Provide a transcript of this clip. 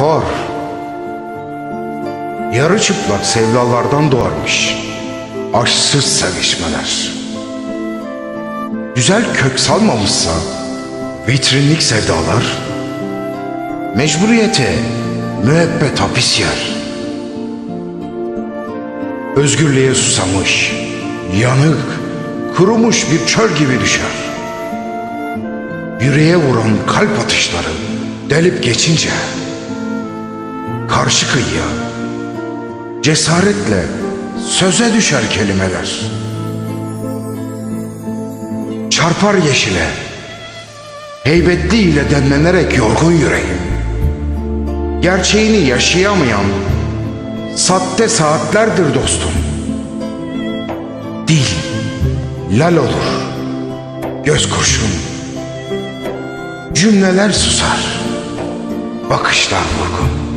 kor. Yarı çıplak sevdalardan doğarmış. Aşksız sevişmeler. Güzel kök salmamışsa vitrinlik sevdalar. Mecburiyete müebbet hapis yer. Özgürlüğe susamış, yanık, kurumuş bir çöl gibi düşer. Yüreğe vuran kalp atışları delip geçince karşı kıyıya cesaretle söze düşer kelimeler. Çarpar yeşile heybetli ile demlenerek yorgun yüreğim. Gerçeğini yaşayamayan Satte saatlerdir dostum. Dil lal olur. Göz kurşun. Cümleler susar. Bakışlar vurgun.